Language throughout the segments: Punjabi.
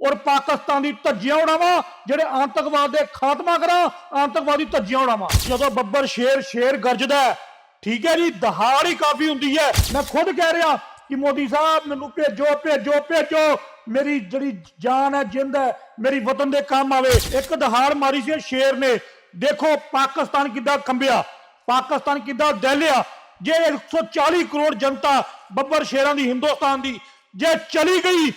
ਔਰ ਪਾਕਿਸਤਾਨ ਦੀ ਧੱਜੀਆਂ ਉਡਾਵਾਂ, ਜਿਹੜੇ ਆਤੰਕਵਾਦ ਦੇ ਖਾਤਮਾ ਕਰਾਂ, ਆਤੰਕਵਾਦੀ ਧੱਜੀਆਂ ਉਡਾਵਾਂ। ਜਦੋਂ ਬੱਬਰ ਸ਼ੇਰ ਸ਼ੇਰ ਗਰਜਦਾ ਠੀਕ ਹੈ ਜੀ, ਦਹਾੜ ਹੀ ਕਾਫੀ ਹੁੰਦੀ ਹੈ। ਮੈਂ ਖੁਦ ਕਹਿ ਰਿਹਾ ਕਿ ਮੋਦੀ ਸਾਹਿਬ, ਮੈਨੂੰ ਭੇਜੋ ਭੇਜੋ ਭੇਜੋ। ਮੇਰੀ ਜਿਹੜੀ ਜਾਨ ਹੈ, ਜਿੰਦ ਹੈ, ਮੇਰੀ ਵਤਨ ਦੇ ਕੰਮ ਆਵੇ। ਇੱਕ ਦਹਾੜ ਮਾਰੀ ਸੀ ਸ਼ੇਰ ਨੇ। ਦੇਖੋ ਪਾਕਿਸਤਾਨ ਕਿੱਦਾਂ ਕੰਬਿਆ ਪਾਕਿਸਤਾਨ ਕਿੱਦਾਂ ਦਹਿਲਿਆ। ਜੇ 140 ਕਰੋੜ ਜਨਤਾ ਬੱਬਰ ਸ਼ੇਰਾਂ ਦੀ ਹਿੰਦੁਸਤਾਨ ਦੀ, ਜੇ ਚਲੀ ਗਈ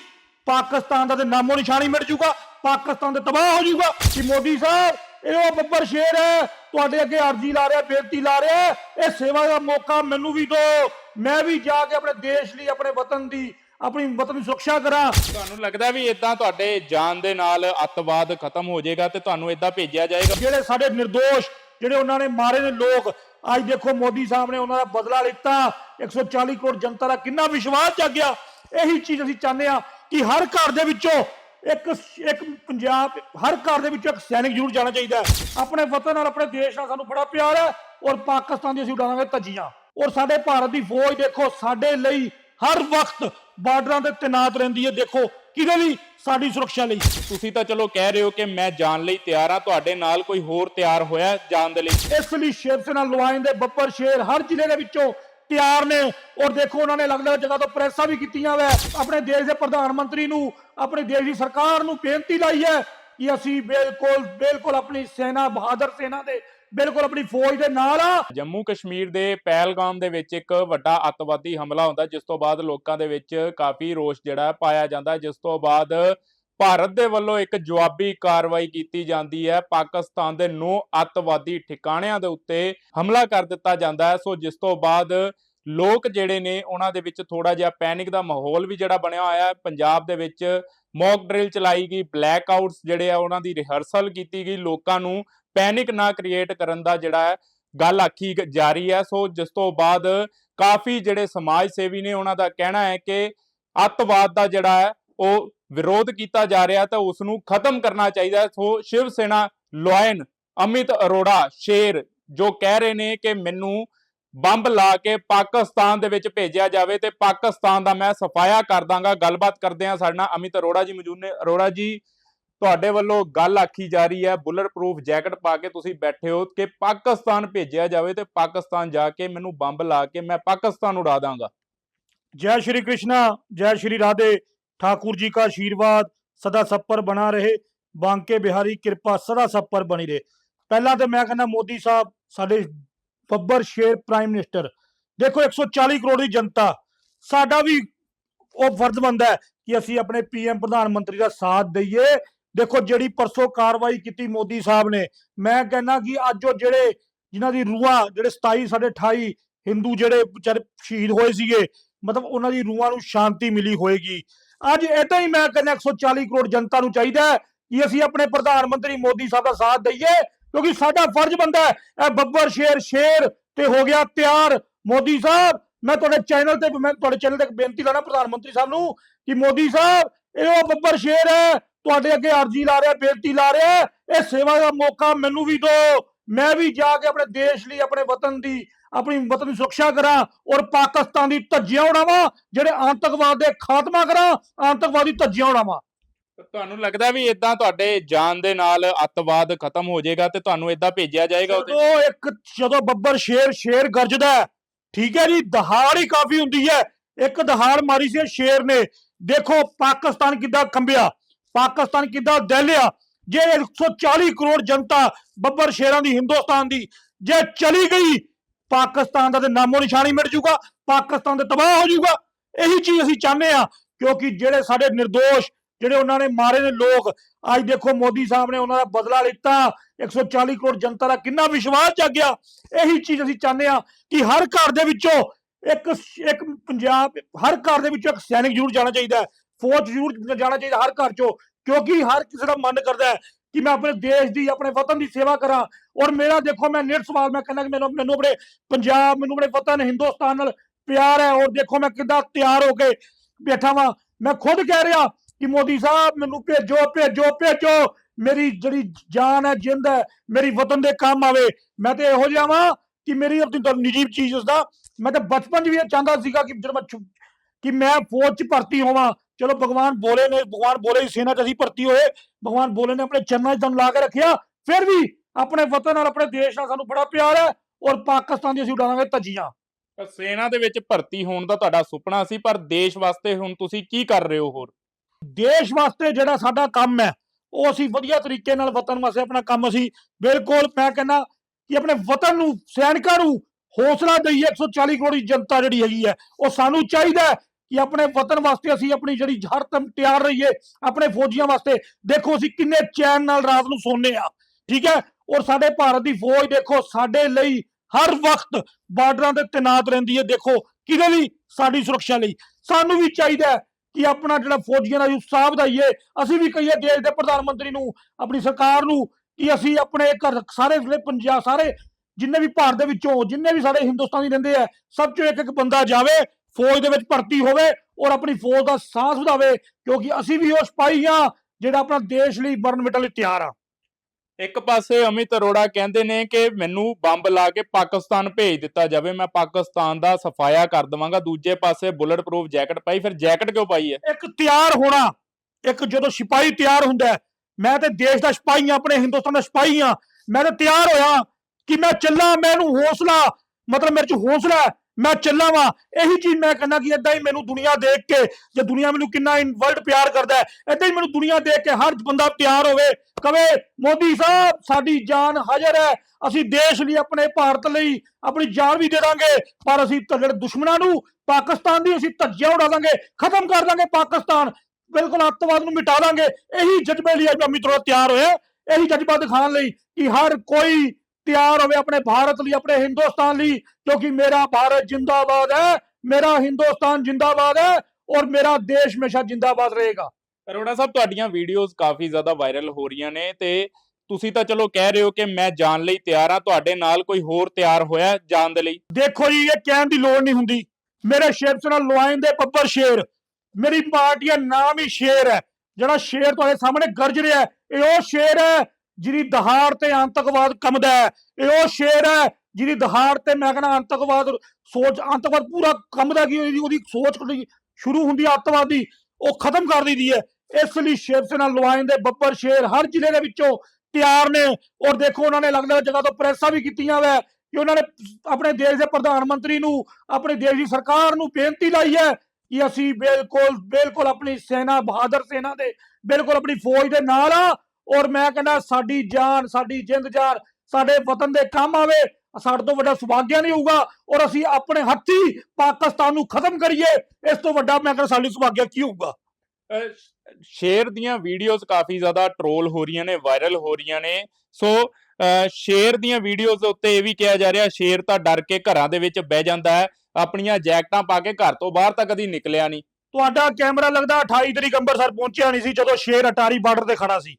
ਪਾਕਿਸਤਾਨ ਦਾ ਤੇ ਨਾਮੋ ਨਿਸ਼ਾਨੀ ਮਿਟ ਜੂਗਾ ਪਾਕਿਸਤਾਨ ਤੇ ਤਬਾਹ ਹੋ ਜੂਗਾ। ਕਿ ਮੋਦੀ ਸਾਹਿਬ ਇਹ ਉਹ ਬੱਬਰ ਸ਼ੇਰ ਹੈ ਤੁਹਾਡੇ ਅੱਗੇ ਅਰਜ਼ੀ ਲਾ ਰਿਹਾ ਬੇਨਤੀ ਲਾ ਰਿਹਾ ਇਹ ਸੇਵਾ ਦਾ ਮੌਕਾ ਮੈਨੂੰ ਵੀ ਦਿਓ ਮੈਂ ਵੀ ਜਾ ਕੇ ਆਪਣੇ ਦੇਸ਼ ਲਈ ਆਪਣੇ ਵਤਨ ਦੀ ਆਪਣੀ ਵਤਨ ਦੀ ਸੁਰੱਖਿਆ ਕਰਾਂ। ਤੁਹਾਨੂੰ ਲੱਗਦਾ ਵੀ ਇਦਾਂ ਤੁਹਾਡੇ ਜਾਨ ਦੇ ਨਾਲ ਅੱਤਵਾਦ ਖਤਮ ਹੋ ਜਾਏਗਾ ਤੇ ਤੁਹਾਨੂੰ ਇਦਾਂ ਭੇਜਿਆ ਜਾਏਗਾ? ਜਿਹੜੇ ਸਾਡੇ નિર્ਦੋਸ਼ ਜਿਹੜੇ ਉਹਨਾਂ ਨੇ ਮਾਰੇ ਨੇ ਲੋਕ ਅੱਜ ਦੇਖੋ ਮੋਦੀ ਸਾਹਿਬ ਨੇ ਉਹਨਾਂ ਦਾ ਬਦਲਾ ਲਿੱਤਾ 140 ਕਰੋੜ ਜਨਤਾ ਦਾ ਕਿੰਨਾ ਵਿਸ਼ਵਾਸ ਜਾਗਿਆ। ਇਹੀ ਚੀਜ਼ ਅਸੀਂ ਚਾਹੁੰਦੇ ਆ ਕਿ ਹਰ ਘਰ ਦੇ ਵਿੱਚੋਂ ਇੱਕ ਇੱਕ ਪੰਜਾਬ ਹਰ ਘਰ ਦੇ ਵਿੱਚੋਂ ਇੱਕ ਸੈਨਿਕ ਜ਼ਰੂਰ ਜਾਣਾ ਚਾਹੀਦਾ ਹੈ। ਆਪਣੇ ਵਤਨ ਨਾਲ ਆਪਣੇ ਦੇਸ਼ ਨਾਲ ਸਾਨੂੰ ਬੜਾ ਪਿਆਰ ਹੈ ਔਰ ਪਾਕਿਸਤਾਨ ਦੀ ਅਸੀਂ ਉਡਾਵਾਂਗੇ ਧੱਜੀਆਂ ਔਰ ਸਾਡੇ ਭਾਰਤ ਦੀ ਫੌਜ ਦੇਖੋ ਸਾਡੇ ਲਈ ਹਰ ਵਕਤ ਬਾਰਡਰਾਂ ਤੇ ਤੈਨਾਤ ਰਹਿੰਦੀ ਹੈ ਦੇਖੋ ਕਿਹਦੇ ਲਈ? ਸਾਡੀ ਸੁਰੱਖਿਆ ਲਈ। ਤੁਸੀਂ ਤਾਂ ਚਲੋ ਕਹਿ ਰਹੇ ਹੋ ਕਿ ਮੈਂ ਜਾਣ ਲਈ ਤਿਆਰ ਹਾਂ ਤੁਹਾਡੇ ਨਾਲ ਕੋਈ ਹੋਰ ਤਿਆਰ ਹੋਇਆ ਜਾਣ ਦੇ ਲਈ? ਇਸ ਲਈ ਸ਼ਿਵ ਸੈਨਾ ਨੁਮਾਇੰਦੇ ਬੱਬਰ ਸ਼ੇਰ ਹਰ ਜ਼ਿਲ੍ਹੇ ਦੇ ਵਿੱਚੋਂ ਤਿਆਰ ਨੇ। ਔਰ ਦੇਖੋ, ਉਹਨਾਂ ਨੇ ਅਲੱਗ-ਅਲੱਗ ਜਗ੍ਹਾ ਤੋਂ ਪ੍ਰੈਸਾਂ ਵੀ ਕੀਤੀਆਂ ਵੈ। ਆਪਣੇ ਦੇਸ਼ ਦੇ ਪ੍ਰਧਾਨ ਮੰਤਰੀ ਨੂੰ, ਆਪਣੇ ਦੇਸ਼ ਦੀ ਸਰਕਾਰ ਨੂੰ ਬੇਨਤੀ ਲਾਈ ਹੈ ਕਿ ਅਸੀਂ ਬਿਲਕੁਲ ਬਿਲਕੁਲ ਆਪਣੀ ਸੈਨਾ, ਬਹਾਦਰ ਸੈਨਾ ਦੇ, ਬਿਲਕੁਲ ਆਪਣੀ ਫੌਜ ਦੇ ਨਾਲ ਆ। ਜੰਮੂ ਕਸ਼ਮੀਰ ਦੇ ਪਹਿਲਗਾਮ ਦੇ ਵਿੱਚ ਇੱਕ ਵੱਡਾ ਅੱਤਵਾਦੀ ਹਮਲਾ ਹੁੰਦਾ, ਜਿਸ ਤੋਂ ਬਾਅਦ ਲੋਕਾਂ ਦੇ ਵਿੱਚ ਕਾਫੀ ਰੋਸ਼ ਜਿਹੜਾ ਪਾਇਆ ਜਾਂਦਾ। ਜਿਸ ਤੋਂ ਬਾਅਦ ਭਾਰਤ ਦੇ ਵੱਲੋਂ ਇੱਕ ਜਵਾਬੀ ਕਾਰਵਾਈ ਕੀਤੀ ਜਾਂਦੀ ਹੈ। ਪਾਕਿਸਤਾਨ ਦੇ ਨੌ ਅੱਤਵਾਦੀ ਠਿਕਾਣਿਆਂ ਦੇ ਉੱਤੇ ਹਮਲਾ ਕਰ ਦਿੱਤਾ ਜਾਂਦਾ ਹੈ। ਸੋ ਜਿਸ ਤੋਂ ਬਾਅਦ ਲੋਕ ਜਿਹੜੇ ਨੇ, ਉਹਨਾਂ ਦੇ ਵਿੱਚ ਥੋੜਾ ਜਿਹਾ ਪੈਨਿਕ ਦਾ ਮਾਹੌਲ ਵੀ ਜਿਹੜਾ ਬਣਿਆ ਹੋਇਆ ਹੈ। ਪੰਜਾਬ ਦੇ ਵਿੱਚ ਮੌਕ ਡਰਿਲ ਚਲਾਈ ਗਈ, ਬਲੈਕ ਆਊਟਸ ਜਿਹੜੇ ਆ, ਉਹਨਾਂ ਦੀ ਰਿਹਰਸਲ ਕੀਤੀ ਗਈ। ਲੋਕਾਂ ਨੂੰ ਪੈਨਿਕ ਨਾ ਕ੍ਰੀਏਟ ਕਰਨ ਦਾ ਜਿਹੜਾ ਹੈ, ਗੱਲ ਆਖੀ ਗ- ਜਾਰੀ ਹੈ। ਸੋ ਜਿਸ ਤੋਂ ਬਾਅਦ ਕਾਫੀ ਜਿਹੜੇ ਸਮਾਜ ਸੇਵੀ ਨੇ, ਉਹਨਾਂ ਦਾ ਕਹਿਣਾ ਹੈ ਕਿ ਅੱਤਵਾਦ ਦਾ ਜਿਹੜਾ ਹੈ ਉਹ ਵਿਰੋਧ ਕੀਤਾ ਜਾ ਰਿਹਾ ਤਾਂ ਉਸ ਨੂੰ ਖਤਮ ਕਰਨਾ ਚਾਹੀਦਾ ਸੋ ਸ਼ਿਵ ਸੈਨਾ, ਲੋਇਨ, ਅਮਿਤ ਅਰੋੜਾ, ਸ਼ੇਰ, ਜੋ ਕਹਿ ਰਹੇ ਨੇ ਕਿ ਮੈਨੂੰ ਬੰਬ ਲਾ ਕੇ ਪਾਕਿਸਤਾਨ ਦੇ ਵਿੱਚ ਭੇਜਿਆ ਜਾਵੇ ਤੇ ਪਾਕਿਸਤਾਨ ਦਾ ਮੈਂ ਸਫਾਇਆ ਕਰ ਦਾਂਗਾ। ਗੱਲਬਾਤ ਕਰਦੇ ਆ ਸਾਡੇ ਨਾਲ ਅਮਿਤ ਅਰੋੜਾ ਜੀ ਮੌਜੂਦ ਨੇ। ਅਰੋੜਾ ਜੀ, ਤੁਹਾਡੇ ਵੱਲੋਂ ਗੱਲ ਆਖੀ ਜਾ ਰਹੀ ਹੈ ਬੁਲਟ ਪ੍ਰੂਫ ਜੈਕਟ ਪਾ ਕੇ ਤੁਸੀਂ ਬੈਠੇ ਹੋ ਕਿ ਪਾਕਿਸਤਾਨ ਭੇਜਿਆ ਜਾਵੇ ਤੇ ਪਾਕਿਸਤਾਨ ਜਾ ਕੇ ਮੈਨੂੰ ਬੰਬ ਲਾ ਕੇ ਮੈਂ ਪਾਕਿਸਤਾਨ ਉਡਾ ਦਾਂਗਾ। ਜੈ ਸ਼੍ਰੀ ਕ੍ਰਿਸ਼ਨਾ, ਜੈ ਸ਼੍ਰੀ ਰਾਧੇ। ठाकुर जी का आशीर्वाद सदा सब पर बना रहे बांके बिहारी कृपा सदा सब पर बनी रहे ਪਹਿਲਾਂ ਤੇ ਮੈਂ ਕਹਿੰਦਾ ਮੋਦੀ ਸਾਹਿਬ ਸਾਡੇ ਬੱਬਰ ਸ਼ੇਰ ਪ੍ਰਾਈਮ ਮਿਨਿਸਟਰ ਦੇਖੋ 140 ਕਰੋੜ ਦੀ ਜਨਤਾ ਸਾਡਾ ਵੀ ਉਹ ਫਰਜ਼ ਬਣਦਾ ਹੈ ਕਿ ਅਸੀਂ ਆਪਣੇ ਪੀਐਮ ਪ੍ਰਧਾਨ ਮੰਤਰੀ ਦਾ ਸਾਥ ਦਈਏ ਦੇਖੋ ਜਿਹੜੀ ਪਰਸੋਂ ਕਾਰਵਾਈ ਕੀਤੀ ਮੋਦੀ ਸਾਹਿਬ ਨੇ ਮੈਂ ਕਹਿੰਦਾ ਕਿ ਅੱਜ ਉਹ ਜਿਹੜੇ ਜਿਨ੍ਹਾਂ ਦੀ ਰੂਹਾਂ ਜਿਹੜੇ 27 ਸਾਡੇ 28 ਹਿੰਦੂ ਜਿਹੜੇ ਵਿਚਾਰੇ ਸ਼ਹੀਦ ਹੋਏ ਸੀਗੇ ਮਤਲਬ ਉਹਨਾਂ ਦੀ ਰੂਹਾਂ ਨੂੰ ਸ਼ਾਂਤੀ ਮਿਲੀ ਹੋਏਗੀ ਅੱਜ ਏਦਾਂ ਹੀ ਮੈਂ ਕਹਿੰਦਾ 140 ਕਰੋੜ ਜਨਤਾ ਨੂੰ ਚਾਹੀਦਾ ਹੈ ਕਿ ਅਸੀਂ ਆਪਣੇ ਪ੍ਰਧਾਨ ਮੰਤਰੀ ਮੋਦੀ ਸਾਹਿਬ ਦਾ ਸਾਥ ਦਈਏ, ਕਿਉਂਕਿ ਸਾਡਾ ਫਰਜ਼ ਬਣਦਾ ਹੈ, ਇਹ ਬੱਬਰ ਸ਼ੇਰ ਸ਼ੇਰ ਤੇ ਹੋ ਗਿਆ ਤਿਆਰ। ਮੋਦੀ ਸਾਹਿਬ, ਮੈਂ ਤੁਹਾਡੇ ਚੈਨਲ ਤੇ, ਮੈਂ ਤੁਹਾਡੇ ਚੈਨਲ ਤੇ ਬੇਨਤੀ ਲਾਣਾ ਪ੍ਰਧਾਨ ਮੰਤਰੀ ਸਾਹਿਬ ਨੂੰ ਕਿ ਮੋਦੀ ਸਾਹਿਬ, ਇਹ ਉਹ ਬੱਬਰ ਸ਼ੇਰ ਹੈ, ਤੁਹਾਡੇ ਅੱਗੇ ਅਰਜ਼ੀ ਲਾ ਰਿਹਾ, ਬੇਨਤੀ ਲਾ ਰਿਹਾ ਇਹ ਸੇਵਾ ਦਾ ਮੌਕਾ ਮੈਨੂੰ ਵੀ ਦਿਓ, ਮੈਂ ਵੀ ਜਾ ਕੇ ਆਪਣੇ ਦੇਸ਼ ਲਈ, ਆਪਣੇ ਵਤਨ ਦੀ ਆਪਣੀ ਵਤਨ ਦੀ ਸੁਰੱਖਿਆ ਕਰਾਂ ਔਰ ਪਾਕਿਸਤਾਨ ਦੀ ਧੱਜੀਆਂ ਉਡਾਵਾਂ ਜਿਹੜੇ ਆਤੰਕਵਾਦ ਦੇ ਖਾਤਮਾ ਕਰਾਂ ਆਤੰਕਵਾਦੀ ਧੱਜੀਆਂ ਉਡਾਵਾਂ। ਤੁਹਾਨੂੰ ਲੱਗਦਾ ਵੀ ਇਦਾਂ ਤੁਹਾਡੇ ਜਾਨ ਦੇ ਨਾਲ ਅੱਤਵਾਦ ਖਤਮ ਹੋ ਜਾਏਗਾ ਤੇ ਤੁਹਾਨੂੰ ਇਦਾਂ ਭੇਜਿਆ ਜਾਏਗਾ ਉਹਦੇ ਜਦੋਂ ਇੱਕ ਜਦੋਂ ਬੱਬਰ ਸ਼ੇਰ ਸ਼ੇਰ ਗਰਜਦਾ ਠੀਕ ਹੈ ਜੀ ਦਹਾੜ ਹੀ ਕਾਫੀ ਹੁੰਦੀ ਹੈ। ਇੱਕ ਦਹਾੜ ਮਾਰੀ ਸੀ ਸ਼ੇਰ ਨੇ। ਦੇਖੋ ਪਾਕਿਸਤਾਨ ਕਿੱਦਾਂ ਕੰਬਿਆ ਪਾਕਿਸਤਾਨ ਕਿੱਦਾਂ ਦਹਿਲਿਆ। ਜੇ 140 ਕਰੋੜ ਜਨਤਾ ਬੱਬਰ ਸ਼ੇਰਾਂ ਦੀ ਹਿੰਦੁਸਤਾਨ ਦੀ ਜੇ ਚਲੀ ਗਈ ਪਾਕਿਸਤਾਨ ਦਾ ਤੇ ਨਾਮੋ ਨਿਸ਼ਾਨੀ ਮਿਟ ਜੂਗਾ, ਪਾਕਿਸਤਾਨ ਤੇ ਤਬਾਹ ਹੋ ਜਾਊਗਾ ਇਹੀ ਚੀਜ਼ ਅਸੀਂ ਚਾਹੁੰਦੇ ਆ ਕਿਉਂਕਿ ਜਿਹੜੇ ਸਾਡੇ નિર્ਦੋਸ਼ ਜਿਹੜੇ ਉਹਨਾਂ ਨੇ ਮਾਰੇ ਨੇ ਲੋਕ, ਅੱਜ ਦੇਖੋ ਮੋਦੀ ਸਾਹਿਬ ਨੇ ਉਹਨਾਂ ਦਾ ਬਦਲਾ ਲਿੱਤਾ 140 ਕਰੋੜ ਜਨਤਾ ਦਾ ਕਿੰਨਾ ਵਿਸ਼ਵਾਸ ਜਾਗਿਆ। ਇਹੀ ਚੀਜ਼ ਅਸੀਂ ਚਾਹੁੰਦੇ ਆ ਕਿ ਹਰ ਘਰ ਦੇ ਵਿੱਚੋਂ ਇੱਕ ਇੱਕ ਪੰਜਾਬ, ਹਰ ਘਰ ਦੇ ਵਿੱਚੋਂ ਇੱਕ ਸੈਨਿਕ ਜ਼ਰੂਰ ਜਾਣਾ ਚਾਹੀਦਾ ਹੈ। ਫੌਜ ਜ਼ਰੂਰ ਜਾਣਾ ਚਾਹੀਦਾ ਹਰ ਘਰ ਚੋਂ, ਕਿਉਂਕਿ ਹਰ ਕਿਸੇ ਦਾ ਮਨ ਕਰਦਾ ਹੈ ਕਿ ਮੈਂ ਆਪਣੇ ਦੇਸ਼ ਦੀ, ਆਪਣੇ ਵਤਨ ਦੀ ਸੇਵਾ ਕਰਾਂ। ਔਰ ਮੇਰਾ ਦੇਖੋ, ਮੈਂ ਨਿਰ ਸਵਾਲ ਮੈਂ ਕਹਿੰਦਾ ਕਿ ਮੈਨੂੰ ਮੈਨੂੰ ਆਪਣੇ ਪੰਜਾਬ, ਮੈਨੂੰ ਆਪਣੇ ਵਤਨ ਹਿੰਦੁਸਤਾਨ ਨਾਲ ਪਿਆਰ ਹੈ। ਔਰ ਦੇਖੋ, ਮੈਂ ਕਿੱਦਾਂ ਤਿਆਰ ਹੋ ਕੇ ਬੈਠਾ ਵਾਂ। ਮੈਂ ਖੁਦ ਕਹਿ ਰਿਹਾ ਕਿ ਮੋਦੀ ਸਾਹਿਬ, ਮੈਨੂੰ ਭੇਜੋ ਭੇਜੋ ਭੇਜੋ। ਮੇਰੀ ਜਿਹੜੀ ਜਾਨ ਹੈ, ਜਿੰਦ ਹੈ, ਮੇਰੀ ਵਤਨ ਦੇ ਕੰਮ ਆਵੇ। ਮੈਂ ਤੇ ਇਹੋ ਜਿਹਾ ਵਾਂ ਕਿ ਮੇਰੀ ਆਪਣੀ ਤਾਂ ਨਿੱਜੀ ਚੀਜ਼ ਉਸਦਾ। ਮੈਂ ਤਾਂ ਬਚਪਨ 'ਚ ਵੀ ਇਹ ਚਾਹੁੰਦਾ ਸੀਗਾ ਕਿ ਜਦੋਂ ਮੈਂ ਕਿ ਮੈਂ ਫੌਜ 'ਚ ਭਰਤੀ ਹੋਵਾਂ। ਚਲੋ ਭਗਵਾਨ ਬੋਲੇ ਨੇ ਭਗਵਾਨ ਬੋਲੇ ਹੀ ਸੈਨਾ 'ਚ ਅਸੀਂ ਭਰਤੀ ਹੋਏ। ਭਗਵਾਨ ਬੋਲੇ ਨੇ ਆਪਣੇ ਚਰਨਾਂ 'ਚ ਦਮ ਲਾ ਕੇ ਰੱਖਿਆ। ਫਿਰ ਵੀ ਆਪਣੇ ਵਤਨ ਨਾਲ ਆਪਣੇ ਦੇਸ਼ ਨਾਲ ਸਾਨੂੰ ਬੜਾ ਪਿਆਰ ਹੈ ਔਰ ਪਾਕਿਸਤਾਨ ਦੀ ਅਸੀਂ ਉਡਾਵਾਂਗੇ ਧੱਜੀਆਂ। ਪਰ ਸੈਨਾ ਦੇ ਵਿੱਚ ਭਰਤੀ ਹੋਣ ਦਾ ਤੁਹਾਡਾ ਸੁਪਨਾ ਸੀ ਪਰ ਦੇਸ਼ ਵਾਸਤੇ ਹੁਣ ਤੁਸੀਂ ਕੀ ਕਰ ਰਹੇ ਹੋ ਹੋਰ? ਦੇਸ਼ ਵਾਸਤੇ ਜਿਹੜਾ ਸਾਡਾ ਕੰਮ ਹੈ ਉਹ ਅਸੀਂ ਵਧੀਆ ਤਰੀਕੇ ਨਾਲ ਵਤਨ ਵਾਸਤੇ ਆਪਣਾ ਕੰਮ ਅਸੀਂ ਬਿਲਕੁਲ ਮੈਂ ਕਹਿੰਦਾ ਕਿ ਆਪਣੇ ਵਤਨ ਨੂੰ ਸੈਨਿਕਾਂ ਨੂੰ ਹੌਸਲਾ ਦਈਏ। 140 ਕਰੋੜ ਦੀ ਜਨਤਾ ਜਿਹੜੀ ਹੈਗੀ ਹੈ ਉਹ ਸਾਨੂੰ ਚਾਹੀਦਾ ਕਿ ਆਪਣੇ ਵਤਨ ਵਾਸਤੇ ਅਸੀਂ ਆਪਣੀ ਜਿਹੜੀ ਹਰ ਤਮ ਤਿਆਰ ਰਹੀਏ, ਆਪਣੇ ਫੌਜੀਆਂ ਵਾਸਤੇ। ਦੇਖੋ ਅਸੀਂ ਕਿੰਨੇ ਚੈਨ ਨਾਲ ਰਾਤ ਨੂੰ ਸੌਂਦੇ ਆ ਠੀਕ ਹੈ? ਔਰ ਸਾਡੇ ਭਾਰਤ ਦੀ ਫੌਜ ਦੇਖੋ, ਸਾਡੇ ਲਈ ਹਰ ਵਕਤ ਬਾਰਡਰਾਂ ਤੇ ਤੈਨਾਤ ਰਹਿੰਦੀ ਹੈ। ਦੇਖੋ, ਕਿਹਦੇ ਲਈ? ਸਾਡੀ ਸੁਰੱਖਿਆ ਲਈ। ਸਾਨੂੰ ਵੀ ਚਾਹੀਦਾ ਹੈ ਕਿ ਆਪਣਾ ਜਿਹੜਾ ਫੌਜੀਆਂ ਦਾ ਉਤਸ਼ਾਹ ਵਧਾਈਏ ਅਸੀਂ ਵੀ ਕਹੀਏ ਦੇਸ਼ ਦੇ ਪ੍ਰਧਾਨ ਮੰਤਰੀ ਨੂੰ, ਆਪਣੀ ਸਰਕਾਰ ਨੂੰ, ਕਿ ਅਸੀਂ ਆਪਣੇ ਘਰ ਸਾਰੇ ਜਿਹੜੇ ਪੰਜਾਬ ਸਾਰੇ ਜਿੰਨੇ ਵੀ ਭਾਰਤ ਦੇ ਵਿੱਚੋਂ, ਜਿੰਨੇ ਵੀ ਸਾਡੇ ਹਿੰਦੁਸਤਾਨੀ ਰਹਿੰਦੇ ਆ, ਸਭ ਚੋਂ ਇੱਕ ਇੱਕ ਬੰਦਾ ਜਾਵੇ। ਫੌਜ ਦੇ ਵਿੱਚ ਭਰਤੀ ਹੋਵੇ ਔਰ ਆਪਣੀ ਫੌਜ ਦਾ ਸਾਹਸ ਵਧਾਵੇ ਕਿਉਂਕਿ ਅਸੀਂ ਵੀ ਉਹ ਸਿਪਾਹੀ ਹਾਂ ਜਿਹੜਾ ਆਪਣਾ ਦੇਸ਼ ਲਈ ਮਰਨ ਮਿਟਣ ਲਈ ਤਿਆਰ ਆ। ਇੱਕ ਪਾਸੇ ਅਮਿਤ ਅਰੋੜਾ ਕਹਿੰਦੇ ਨੇ ਕਿ ਮੈਨੂੰ ਬੰਬ ਲਾ ਕੇ ਪਾਕਿਸਤਾਨ ਭੇਜ ਦਿੱਤਾ ਜਾਵੇ ਮੈਂ ਪਾਕਿਸਤਾਨ ਦਾ ਸਫਾਇਆ ਕਰ ਦਵਾਂਗਾ। ਦੂਜੇ ਪਾਸੇ ਬੁਲਟ ਪ੍ਰੂਫ ਜੈਕਟ ਪਾਈ ਫਿਰ ਜੈਕਟ ਕਿਉਂ ਪਾਈ ਹੈ? ਇੱਕ ਤਿਆਰ ਹੋਣਾ ਇੱਕ ਜਦੋਂ ਸਿਪਾਹੀ ਤਿਆਰ ਹੁੰਦਾ ਹੈ, ਮੈਂ ਤੇ ਦੇਸ਼ ਦਾ ਸਿਪਾਹੀ ਹਾਂ ਆਪਣੇ ਹਿੰਦੁਸਤਾਨ ਦਾ ਸਿਪਾਹੀ ਹਾਂ ਮੈਂ ਤਾਂ ਤਿਆਰ ਹੋਇਆ ਕਿ ਮੈਂ ਚੱਲਾਂ ਮੈਨੂੰ ਹੌਸਲਾ ਮਤਲਬ ਮੇਰੇ ਚ ਹੌਸਲਾ ਹੈ, ਮੈਂ ਚੱਲਾਂ ਵਾਂ। ਇਹੀ ਚੀਜ਼ ਮੈਂ ਕਹਿੰਦਾ ਕਿ ਏਦਾਂ ਹੀ ਮੈਨੂੰ ਦੁਨੀਆ ਦੇਖ ਕੇ, ਜੇ ਦੁਨੀਆ ਮੈਨੂੰ ਕਿੰਨਾ ਵਰਲਡ ਪਿਆਰ ਕਰਦਾ ਹੈ, ਏਦਾਂ ਹੀ ਮੈਨੂੰ ਦੁਨੀਆ ਦੇਖ ਕੇ ਹਰ ਬੰਦਾ ਪਿਆਰ ਹੋਵੇ। ਕਵੇ, ਮੋਦੀ ਸਾਹਿਬ, ਸਾਡੀ ਜਾਨ ਹਾਜ਼ਰ ਹੈ। ਅਸੀਂ ਦੇਸ਼ ਲਈ ਆਪਣੇ ਭਾਰਤ ਲਈ ਆਪਣੀ ਜਾਨ ਵੀ ਦੇ ਦਾਂਗੇ, ਪਰ ਅਸੀਂ ਤਾਂ ਦੁਸ਼ਮਣਾਂ ਨੂੰ ਪਾਕਿਸਤਾਨ ਦੀ ਅਸੀਂ ਧੱਜੀਆਂ ਉਡਾ ਦਾਂਗੇ। ਖਤਮ ਕਰ ਦਾਂਗੇ ਪਾਕਿਸਤਾਨ। ਬਿਲਕੁਲ ਅੱਤਵਾਦ ਨੂੰ ਮਿਟਾ ਦਾਂਗੇ ਇਹੀ ਜਜ਼ਬੇ ਲਈ ਅੱਜ ਅਮਿਤ ਰੋੜਾ ਤਿਆਰ ਹੋਇਆ। ਇਹੀ ਜਜ਼ਬਾ ਦਿਖਾਉਣ ਲਈ ਕਿ ਹਰ ਕੋਈ ਤਿਆਰ ਹੋਵੇ ਆਪਣੇ ਭਾਰਤ ਲਈ ਆਪਣੇ ਹਿੰਦੁਸਤਾਨ ਲਈ ਕਿਉਂਕਿ ਮੇਰਾ ਭਾਰਤ ਜਿੰਦਾਬਾਦ ਹੈ ਮੇਰਾ ਹਿੰਦੁਸਤਾਨ ਜਿੰਦਾਬਾਦ ਹੈ ਔਰ ਮੇਰਾ ਦੇਸ਼ ਹਮੇਸ਼ਾ ਜਿੰਦਾਬਾਦ ਰਹੇਗਾ। ਅਰੋੜਾ ਸਾਹਿਬ ਤੁਹਾਡੀਆਂ ਵੀਡੀਓਜ਼ ਕਾਫੀ ਜ਼ਿਆਦਾ ਵਾਇਰਲ ਹੋ ਰਹੀਆਂ ਨੇ ਤੇ ਤੁਸੀਂ ਤਾਂ ਚਲੋ ਕਹਿ ਰਹੇ ਹੋ ਕਿ ਮੈਂ ਜਾਣ ਲਈ ਤਿਆਰ ਹਾਂ ਤੁਹਾਡੇ ਨਾਲ ਕੋਈ ਹੋਰ ਤਿਆਰ ਹੋਇਆ ਜਾਣ ਦੇ ਲਈ? ਦੇਖੋ ਜੀ ਇਹ ਕਹਿਣ ਦੀ ਲੋੜ ਨਹੀਂ ਹੁੰਦੀ। ਮੇਰੇ ਸ਼ੇਰ ਚ ਨਾਲ ਲੁਆਇਨ ਦੇ ਬੱਬਰ ਸ਼ੇਰ। ਮੇਰੀ ਪਾਰਟੀ ਦਾ ਨਾਮ ਹੀ ਸ਼ੇਰ ਹੈ। ਜਿਹੜਾ ਸ਼ੇਰ ਤੁਹਾਡੇ ਸਾਹਮਣੇ ਗਰਜ ਰਿਹਾ ਹੈ ਇਹ ਉਹ ਸ਼ੇਰ ਹੈ ਜਿਹਦੀ ਦਹਾੜ ਤੇ ਆਤੰਕਵਾਦ ਕੰਮਦਾ ਹੈ, ਇਹ ਉਹ ਸ਼ੇਰ ਹੈ ਜਿਹਦੀ ਦਹਾੜ ਤੇ ਮੈਂ ਕਹਿੰਦਾ ਆਤੰਕਵਾਦ, ਸੋਚ ਆਤੰਕਵਾਦ ਪੂਰਾ ਕੰਮਦਾ ਕੀ ਉਹਦੀ ਉਹਦੀ ਸੋਚ ਸ਼ੁਰੂ ਹੁੰਦੀ ਹੈ ਅੱਤਵਾਦ ਉਹ ਖਤਮ ਕਰ ਦਈਦੀ ਹੈ। ਇਸ ਲਈ ਸ਼ੇਰ ਸੇਨਾ ਲੁਆਇਨ ਦੇ ਬੱਬਰ ਸ਼ੇਰ ਹਰ ਜ਼ਿਲ੍ਹੇ ਦੇ ਵਿੱਚੋਂ ਤਿਆਰ ਨੇ ਔਰ ਦੇਖੋ ਉਹਨਾਂ ਨੇ ਲੱਗਦਾ ਜਗ੍ਹਾ ਤੋਂ ਪ੍ਰੈਸਾਂ ਵੀ ਕੀਤੀਆਂ ਵੈ, ਕਿ ਉਹਨਾਂ ਨੇ ਆਪਣੇ ਦੇਸ਼ ਦੇ ਪ੍ਰਧਾਨ ਮੰਤਰੀ ਨੂੰ, ਆਪਣੇ ਦੇਸ਼ ਦੀ ਸਰਕਾਰ ਨੂੰ ਬੇਨਤੀ ਲਾਈ ਹੈ ਕਿ ਅਸੀਂ ਬਿਲਕੁਲ ਬਿਲਕੁਲ ਆਪਣੀ ਸੈਨਾ, ਬਹਾਦਰ ਸੈਨਾ ਦੇ ਬਿਲਕੁਲ ਆਪਣੀ ਫੌਜ ਦੇ ਨਾਲ ਆ ਔਰ ਮੈਂ ਕਹਿੰਦਾ ਸਾਡੀ ਜਾਨ ਸਾਡੀ ਜਿੰਦ ਜਾਨ ਸਾਡੇ ਵਤਨ ਦੇ ਕੰਮ ਆਵੇ ਸਾਡੇ ਤੋਂ ਵੱਡਾ ਸੁਭਾਗਿਆ ਨਹੀਂ ਹੋਊਗਾ ਔਰ ਅਸੀਂ ਆਪਣੇ ਹੱਥੀ ਪਾਕਿਸਤਾਨ ਨੂੰ ਖਤਮ ਕਰੀਏ ਇਸ ਤੋਂ ਵੱਡਾ ਮੈਂ ਕਹਿੰਦਾ ਸਾਡੀ ਸੁਭਾਗਿਆ ਕੀ ਹੋਊਗਾ? ਸ਼ੇਰ ਦੀਆਂ ਵੀਡੀਓਜ਼ ਕਾਫੀ ਜ਼ਿਆਦਾ ਟਰੋਲ ਹੋ ਰਹੀਆਂ ਨੇ ਵਾਇਰਲ ਹੋ ਰਹੀਆਂ ਨੇ ਸੋ ਸ਼ੇਰ ਦੀਆਂ ਵੀਡੀਓਜ਼ ਉੱਤੇ ਇਹ ਵੀ ਕਿਹਾ ਜਾ ਰਿਹਾ ਸ਼ੇਰ ਤਾਂ ਡਰ ਕੇ ਘਰਾਂ ਦੇ ਵਿੱਚ ਬਹਿ ਜਾਂਦਾ ਹੈ ਆਪਣੀਆਂ ਜੈਕਟਾਂ ਪਾ ਕੇ ਘਰ ਤੋਂ ਬਾਹਰ ਤਾਂ ਕਦੀ ਨਿਕਲਿਆ ਨਹੀਂ। ਤੁਹਾਡਾ ਕੈਮਰਾ ਲੱਗਦਾ 28 ਤਰੀਕ ਅੰਮ੍ਰਿਤਸਰ ਪਹੁੰਚਿਆ ਨਹੀਂ ਸੀ ਜਦੋਂ ਸ਼ੇਰ ਅਟਾਰੀ ਬਾਰਡਰ ਤੇ ਖੜਾ ਸੀ।